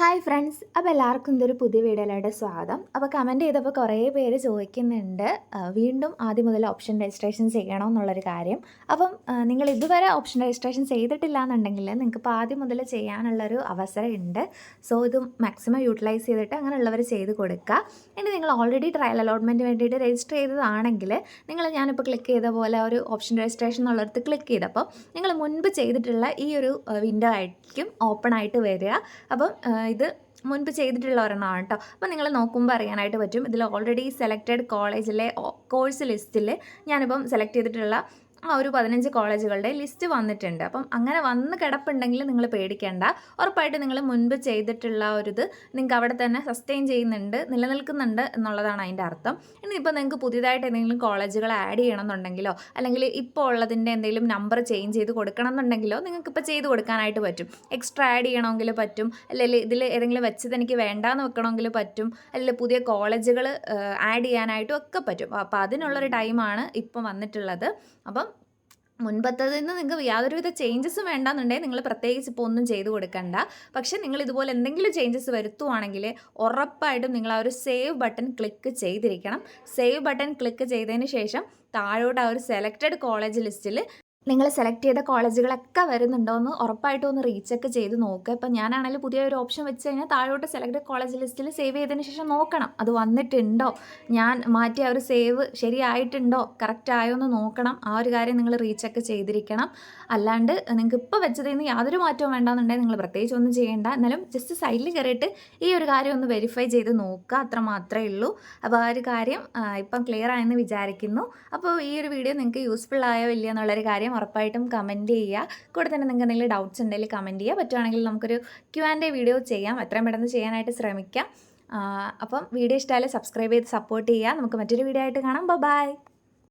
Hi friends അപ്പോൾ എല്ലാവർക്കും ഇതൊരു പുതിയ വീഡിയോയിലായിട്ട് സ്വാഗതം. അപ്പോൾ കമന്റ് ചെയ്തപ്പോൾ കുറേ പേര് ചോദിക്കുന്നുണ്ട് വീണ്ടും ആദ്യം മുതൽ ഓപ്ഷൻ രജിസ്ട്രേഷൻ ചെയ്യണം എന്നുള്ളൊരു കാര്യം. അപ്പം നിങ്ങൾ ഇതുവരെ ഓപ്ഷൻ രജിസ്ട്രേഷൻ ചെയ്തിട്ടില്ല എന്നുണ്ടെങ്കിൽ നിങ്ങൾക്ക് ഇപ്പോൾ ആദ്യം മുതൽ ചെയ്യാനുള്ളൊരു അവസരം ഉണ്ട് സോ ഇത് മാക്സിമം യൂട്ടിലൈസ് ചെയ്തിട്ട് അങ്ങനെയുള്ളവർ ചെയ്ത് കൊടുക്കുക ഇനി നിങ്ങൾ ഓൾറെഡി ട്രയൽ അലോട്ട്മെന്റ് വേണ്ടിയിട്ട് രജിസ്റ്റർ ചെയ്തതാണെങ്കിൽ നിങ്ങൾ ഞാനിപ്പോൾ ക്ലിക്ക് ചെയ്ത പോലെ ഒരു ഓപ്ഷൻ രജിസ്ട്രേഷൻ എന്നുള്ളടത്ത് ക്ലിക്ക് ചെയ്തപ്പോൾ നിങ്ങൾ മുൻപ് ചെയ്തിട്ടുള്ള ഈ ഒരു വിൻഡോ ആയിരിക്കും ഓപ്പൺ ആയിട്ട് വരിക. അപ്പം ഇത് മുൻപ് ചെയ്തിട്ടുള്ള ഒരെണ്ണമാണ് കേട്ടോ. അപ്പോൾ നിങ്ങൾ നോക്കുമ്പോൾ അറിയാനായിട്ട് പറ്റും. ഇതിൽ ഓൾറെഡി സെലക്റ്റഡ് കോളേജിലെ കോഴ്സ് ലിസ്റ്റിൽ ഞാനിപ്പം സെലക്ട് ചെയ്തിട്ടുള്ള ആ ഒരു പതിനഞ്ച് കോളേജുകളുടെ ലിസ്റ്റ് വന്നിട്ടുണ്ട്. അപ്പം അങ്ങനെ വന്ന് കിടപ്പുണ്ടെങ്കിൽ നിങ്ങൾ പേടിക്കേണ്ട. ഉറപ്പായിട്ട് നിങ്ങൾ മുൻപ് ചെയ്തിട്ടുള്ള ഒരു ഇത് നിങ്ങൾക്ക് അവിടെ തന്നെ സസ്റ്റെയിൻ ചെയ്യുന്നുണ്ട് നിലനിൽക്കുന്നുണ്ട് എന്നുള്ളതാണ് അതിന്റെ അർത്ഥം. ഇനി നിങ്ങൾക്ക് പുതിയതായിട്ട് എന്തെങ്കിലും കോളേജുകൾ ആഡ് ചെയ്യണമെന്നുണ്ടെങ്കിലോ അല്ലെങ്കിൽ ഇപ്പോൾ ഉള്ളതിന്റെ എന്തെങ്കിലും നമ്പർ ചേഞ്ച് ചെയ്ത് കൊടുക്കണം എന്നുണ്ടെങ്കിലോ നിങ്ങൾക്ക് ഇപ്പോൾ ചെയ്ത് കൊടുക്കാനായിട്ട് പറ്റും. എക്സ്ട്രാ ആഡ് ചെയ്യണമെങ്കിൽ പറ്റും. അല്ലെങ്കിൽ ഇതിൽ ഏതെങ്കിലും വെച്ചത് എനിക്ക് വേണ്ടാന്ന് വെക്കണമെങ്കിൽ പറ്റും. അല്ലെങ്കിൽ പുതിയ കോളേജുകൾ ആഡ് ചെയ്യാനായിട്ടും ഒക്കെ പറ്റും. അപ്പോൾ അതിനുള്ളൊരു ടൈമാണ് ഇപ്പം വന്നിട്ടുള്ളത്. അപ്പം മുൻപത്തതിൽ നിന്ന് നിങ്ങൾക്ക് യാതൊരുവിധ ചേഞ്ചസും വേണ്ടാന്നുണ്ടെങ്കിൽ നിങ്ങൾ പ്രത്യേകിച്ച് ഇപ്പോൾ ഒന്നും ചെയ്ത് കൊടുക്കണ്ട. പക്ഷെ നിങ്ങൾ ഇതുപോലെ എന്തെങ്കിലും ചേഞ്ചസ് വരുത്തുവാണെങ്കിൽ ഉറപ്പായിട്ടും നിങ്ങൾ ആ ഒരു സേവ് ബട്ടൺ ക്ലിക്ക് ചെയ്തിരിക്കണം. സേവ് ബട്ടൺ ക്ലിക്ക് ചെയ്തതിന് ശേഷം താഴോട്ട് ആ ഒരു സെലക്റ്റഡ് കോളേജ് ലിസ്റ്റിൽ നിങ്ങൾ സെലക്ട് ചെയ്ത കോളേജുകളൊക്കെ വരുന്നുണ്ടോ എന്ന് ഉറപ്പായിട്ടും ഒന്ന് റീചെക്ക് ചെയ്ത് നോക്കുക ഇപ്പം ഞാനാണെങ്കിൽ പുതിയ ഒരു ഓപ്ഷൻ വെച്ച് കഴിഞ്ഞാൽ താഴോട്ട് സെലക്ട് കോളേജ് ലിസ്റ്റിൽ സേവ് ചെയ്തതിന് ശേഷം നോക്കണം. അത് വന്നിട്ടുണ്ടോ? ഞാൻ മാറ്റിയ ഒരു സേവ് ശരിയായിട്ടുണ്ടോ? കറക്റ്റ് ആയോ എന്ന് നോക്കണം. ആ ഒരു കാര്യം നിങ്ങൾ റീചെക്ക് ചെയ്തിരിക്കണം. അല്ലാണ്ട് നിങ്ങൾക്ക് ഇപ്പോൾ വെച്ചതിൽ നിന്ന് യാതൊരു മാറ്റവും വേണ്ടാന്നുണ്ടെങ്കിൽ നിങ്ങൾ പ്രത്യേകിച്ച് ഒന്നും ചെയ്യേണ്ട. എന്നാലും ജസ്റ്റ് സൈഡിൽ കയറിയിട്ട് ഈ ഒരു കാര്യം ഒന്ന് വെരിഫൈ ചെയ്ത് നോക്കുക അത്ര മാത്രമേ ഉള്ളൂ. അപ്പോൾ ആ ഒരു കാര്യം ഇപ്പം ക്ലിയർ ആയെന്ന് വിചാരിക്കുന്നു. അപ്പോൾ ഈ ഒരു വീഡിയോ നിങ്ങൾക്ക് യൂസ്ഫുൾ ആയോ ഇല്ലയോ എന്നുള്ളൊരു കാര്യം ഉറപ്പായിട്ടും കമന്റ് ചെയ്യുക. കൂടെ തന്നെ നിങ്ങൾക്ക് എന്തെങ്കിലും ഡൗട്ട്സ് ഉണ്ടെങ്കിൽ കമന്റ് ചെയ്യുക. പറ്റുവാണെങ്കിൽ നമുക്കൊരു ക്യു ആൻഡ് വീഡിയോ ചെയ്യാം. എത്രയും പെട്ടെന്ന് ചെയ്യാനായിട്ട് ശ്രമിക്കാം. അപ്പം വീഡിയോ ഇഷ്ടമായാലും സബ്സ്ക്രൈബ് ചെയ്ത് സപ്പോർട്ട് ചെയ്യുക. നമുക്ക് മറ്റൊരു വീഡിയോ ആയിട്ട് കാണാം. ബൈ